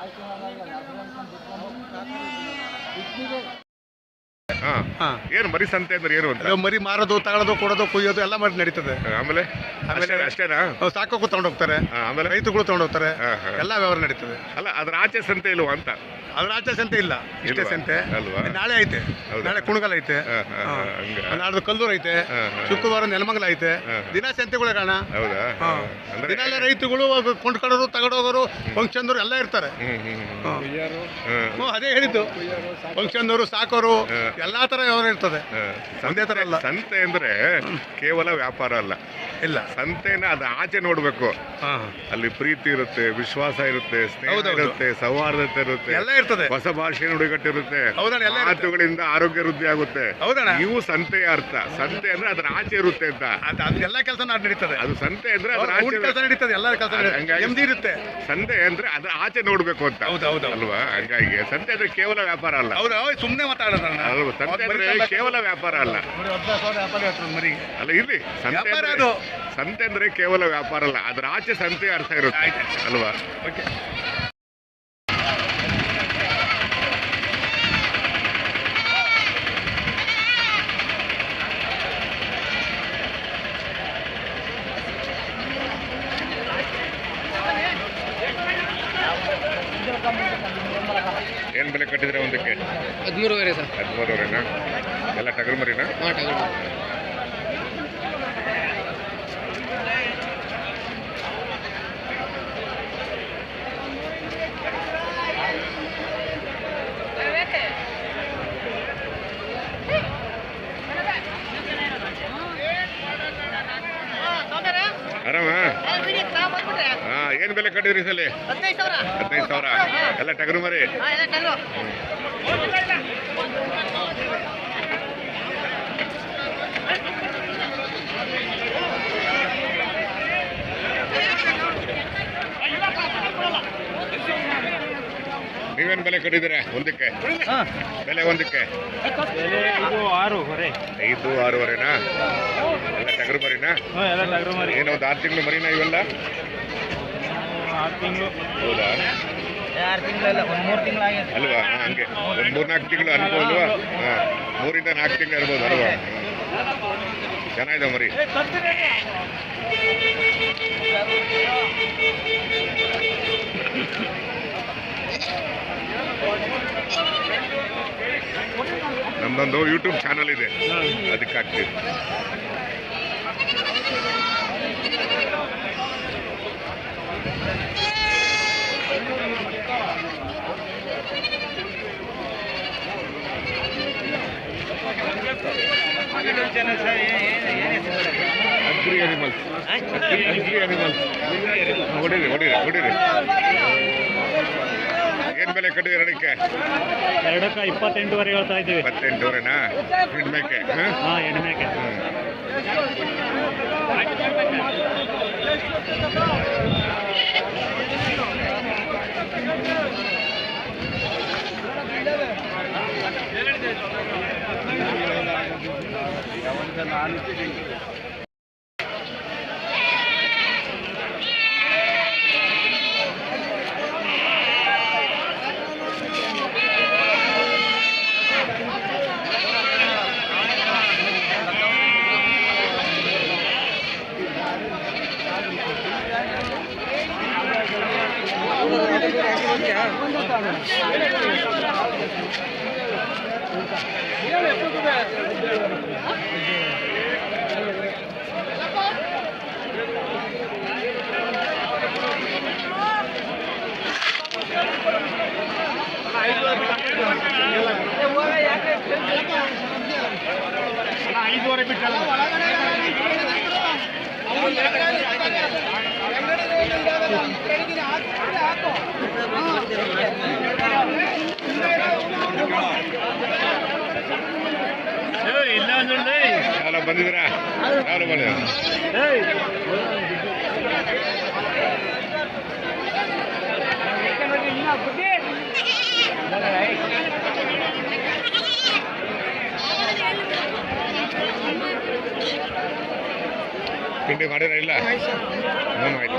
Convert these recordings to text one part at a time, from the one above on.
ಹಾ ಹಾ. ಏನು ಮರಿ ಸಂತೆ ಅಂದ್ರೆ ಏನು ಅಂತ? ಮರಿ ಮಾರೋದು ತಗೊಳ್ಳೋದು ಕೊಡೋದು ಕುಯ್ಯೋದು ಎಲ್ಲ ಮಾಡಿ ನಡೀತದೆ. ಆಮೇಲೆ? ಆಮೇಲೆ- ಅಷ್ಟೇನಾ? ಅವ್ರು ಸಾಕೋಕು ತಗೊಂಡು ಹೋಗ್ತಾರೆ. ಆಮೇಲೆ? ರೈತರುಗಳು ತಗೊಂಡು ಹೋಗ್ತಾರೆ. ಹಾ, ಹಾ. ಎಲ್ಲ ವ್ಯವಹಾರ ನಡೀತದೆ. ಅಲ್ಲ ಅದ್ರ ಆಚೆ ಸಂತೆ ಇಲ್ವಾ ಅಂತ? ಅದ್ರ ಆಚೆ ಸಂತೆ ಇಲ್ಲ. ಇಷ್ಟೇ ಸಂತೆ. ಅಲ್ವಾ? ನಾಳೆ ಐತೆ. ಹೌದಾ? ನಾಳೆ ಕುಣಗಲ್ ಐತೆ. ನಾಡ್ದು ಕಲ್ಲೂರು ಐತೆ. ಶುಕ್ರವಾರ ನೆಲಮಂಗಲ ಐತೆ. ದಿನ ಸಂತೆಗಳೇ ಕಾಣ ದಿನಾಲೇ ರೈತರುಗಳು ಕೊಂಡ್ಕೊಳ್ಳೋರು ತಗೊಂಡೋಗೋರು ಫಂಕ್ಷನ್ ಎಲ್ಲ ಇರ್ತಾರೆ. ಅದೇ ಹೇಳಿದ್ದು. ಫಂಕ್ಷನ್ದವರು ಸಾಕೋರು. ಎಲ್ಲಾ ತರ ವ್ಯವಹಾರ ಇರ್ತದೆ. ಸಂತೆ ಒಂದೇ ಥರ ಅಲ್ಲ. ಸಂತೆ ಅಂದ್ರೆ ಕೇವಲ ವ್ಯಾಪಾರ ಅಲ್ಲ. ಇಲ್ಲ. ಸಂತೆನ ಅದು ಆಚೆ ನೋಡ್ಬೇಕು. ಅಲ್ಲಿ ಪ್ರೀತಿ ಇರುತ್ತೆ ವಿಶ್ವಾಸ ಇರುತ್ತೆ ಸ್ನೇಹ ಇರುತ್ತೆ ಸೌಹಾರ್ದತೆ ಇರುತ್ತೆ ಎಲ್ಲ ಇರ್ತದೆ. ಹೊಸ ಭಾಷೆ ನುಡಿಗಟ್ಟಿರುತ್ತೆ ಹೌದಣ್ಣ, ಎಲ್ಲ ಇರುತ್ತೆ. ಮಾತುಗಳಿಂದ ಆರೋಗ್ಯ ವೃದ್ಧಿ ಆಗುತ್ತೆ. ಹೌದಣ್ಣ. ಇವು ಸಂತೆಯ ಅರ್ಥ. ಸಂತೆ ಅಂದ್ರೆ ಅದರ ಆಚೆ ಇರುತ್ತೆ ಅಂತ. ಎಲ್ಲ ಕೆಲಸ ನಡೀತದೆ. ಅದು ಸಂತೆ ಅಂದ್ರೆ ಅದರ ಊಟ ಕೆಲಸ ಆಚೆ ನಡೀತದೆ ಎಲ್ಲ ಕೆಲಸ ನೆಮ್ಮದಿ ಇರುತ್ತೆ. ಸಂತೆ ಅಂದ್ರೆ ಅದ್ರ ಆಚೆ ನೋಡ್ಬೇಕು ಅಂತ. ಹೌದು, ಹೌದು. ಅಲ್ವಾ? ಹಂಗಾಗಿ ಸಂತೆ ಅಂದ್ರೆ ಕೇವಲ ವ್ಯಾಪಾರ ಅಲ್ಲ. ಹೌದು ಸುಮ್ಮನೆ ಅಲ್ವಾ? ಸಂತೆ ಅಂದ್ರೆ ಕೇವಲ ವ್ಯಾಪಾರ ಅಲ್ಲ. ಅಲ್ಲ ಇರ್ಲಿ. ಸಂತೆ ಅಂದ್ರೆ- ಅದು. ಸಂತೆ ಅಂದ್ರೆ ಕೇವಲ ವ್ಯಾಪಾರ ಅಲ್ಲ. ಅದ್ರ ಆಚೆ ಸಂತೆ ಅರ್ಥ ಇರುತ್ತೆ. ಅಲ್ವಾ? ಓಕೆ ಏನ್ ಬೆಲೆ ಕಟ್ಟಿದ್ರೆ ಒಂದಕ್ಕೆ ಹದಿಮೂರುವರೆ ಸರ್. ಹದಿಮೂರುವರೆನಾ ಎಲ್ಲ ಟಗರು ಮರಿನಾ ಹಾಂ ಟಗರು ಆರಾಮ? ಹಾ ಏನ್ ಬೆಲೆ ಕಟ್ಟಿದ್ರಿ ಸಲ? ಹದಿನೈದು ಸಾವಿರ. ಎಲ್ಲ ಟಗರು. ಮರಿ ನೀವೇನ್ ಬೆಲೆ ಕರೀದಿರ ಒಂದಕ್ಕೆ? ಬೆಲೆ ಒಂದಕ್ಕೆ? ಇದು ಆರು ಹೊರೆ. ಐದು ಆರೂವರೆನಾ ಎಲ್ಲ ಟಗರು ಮರಿನಾ? ಎಲ್ಲ ಟಗರು ಮರಿ. ಏನೋ ಒಂದು ಆರು ತಿಂಗಳು ಮರಿನಾ ಇವೆಲ್ಲ? ಆರು ತಿಂಗಳು. ಹೌದಾ? ಆರು ತಿಂಗಳಲ್ಲ ಒಂದು ಮೂರು ತಿಂಗಳಾಗಿದೆ ಅಲ್ವಾ? ಹಾ, ಹಂಗೆ. ಒಂದು ಮೂರು ನಾಲ್ಕು ತಿಂಗಳು ಅನ್ಬೋದು ಅಲ್ವಾ? ಹಾಂ ಮೂರಿಂದ ನಾಲ್ಕು ತಿಂಗಳು ಇರ್ಬೋದು ಅಲ್ವಾ. ಚೆನ್ನಾಗಿದೆ ಮರಿ. ನಮ್ದೊಂದು ಯೂಟ್ಯೂಬ್ ಚಾನಲ್ ಇದೆ. ಅದಕ್ಕೆ ಹಾಕ್ತೀವಿ. ಅಗ್ರಿ ಅನಿಮಲ್ಸ್ ಅಗ್ರಿ ಅನಿಮಲ್ಸ್ ಹೊಡೀರಿ ಹೊಡೀರಿ ಹೊಡೀರಿ. ಏನ್ ಬೆಲೆ ಕಟ್ಟಿದ್ರೆ ಎರಡಕ್ಕೆ ಎರಡಕ್ಕೆ ಇಪ್ಪತ್ತೆಂಟುವರೆ ಹೇಳ್ತಾ ಇದ್ದೀವಿ. ಇಪ್ಪತ್ತೆಂಟುವರೆನಾ? ಹೆಣ್ಮೆಕೆ ಹಾಂ? ಹಾಂ ಎಣ್ಣೆಗೆ ಐದುವರೆ ಬಿಟ್ಟಲ್ಲ. ಇಲ್ಲ ಬಂದಿದ್ದೀರಾ? ಯಾರು ಬಂದಿದ್ದೀರಾ ತಿಂಡಿ ಮಾಡಿರ ಇಲ್ಲ? ಹ್ಞೂ ಆಯ್ತು.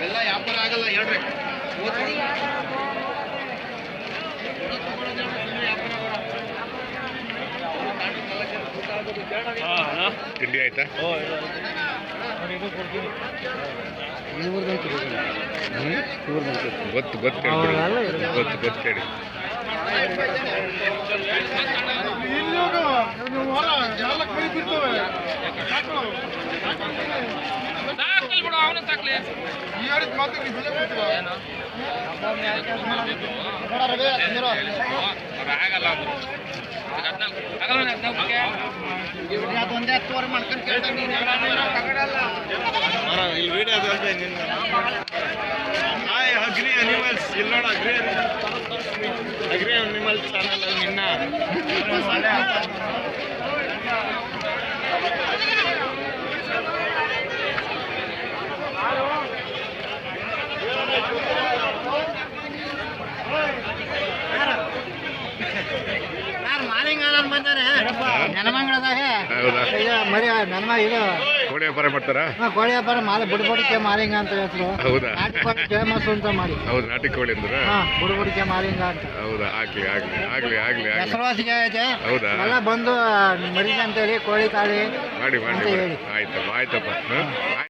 ಎಲ್ಲ ವ್ಯಾಪಾರ ಆಗಲ್ಲ ಹೇಳ್ರಿ ತಿಂಡಿ ಆಯ್ತಾ? ಗೊತ್ತು ಗೊತ್ತು. ಗೊತ್ತು ಗೊತ್ತು ಹೇಳಿ ಹೊರ ಬಿಡ್ತವೆ. ಈ ಹೇಳಿದ ಮಾತಿಗೆ ನೀವು ಆಗಲ್ಲ ಕೇಳ್ತಾ ನೀನು ಹಾಯ್ ಅಗ್ರಿ ಅನಿಮಲ್ಸ್ ಇಲ್ಲ ನೋಡ ಅಗ್ರಿ ಅಗ್ರಿ ಅನಿಮಲ್ಸ್ ಚಾನಲ್ ಅಲ್ಲಿ ನಿನ್ನ ಈಗ ಮರಿ ಇದು ಕೋಳಿ ವ್ಯಾಪಾರ ಮಾಡ್ತಾರಾ? ಹಾ, ಕೋಳಿ ವ್ಯಾಪಾರ ಮಾಲೆ ಬುಡಬಡಿಕೆ ಮಾಲಿಂಗ ಅಂತ ಹೆಸರು ಹೌದಾ? ಫೇಮಸ್ ಅಂತ ಮಾಡಿ. ಹೌದು ನಾಟಿ ಕೋಳಿ ಅಂದ್ರ? ಹಾ ಬುಡಬಡಿಕೆ ಮಾಲಿಂಗ ಅಂತ. ಹೌದಾ? ಆಗ್ಲಿ ಆಗ್ಲಿ ಆಗ್ಲಿ ಆಗ್ಲಿ ಆಗ್ಲಿ. ಹೆಸರುವಾಸಿಗೆ ಐತೆ ಹೌದಾ? ಎಲ್ಲ ಬಂದು ಮರಿಗೆ ಅಂತೇಳಿ ಕೋಳಿ ತಾಳಿ ಮಾಡಿ ಮಾಡಿ ಅಂತ ಮಾಡಿ. ಹೇಳಿ. ಆಯ್ತಪ್ಪ ಆಯ್ತಪ್ಪ. ಹ?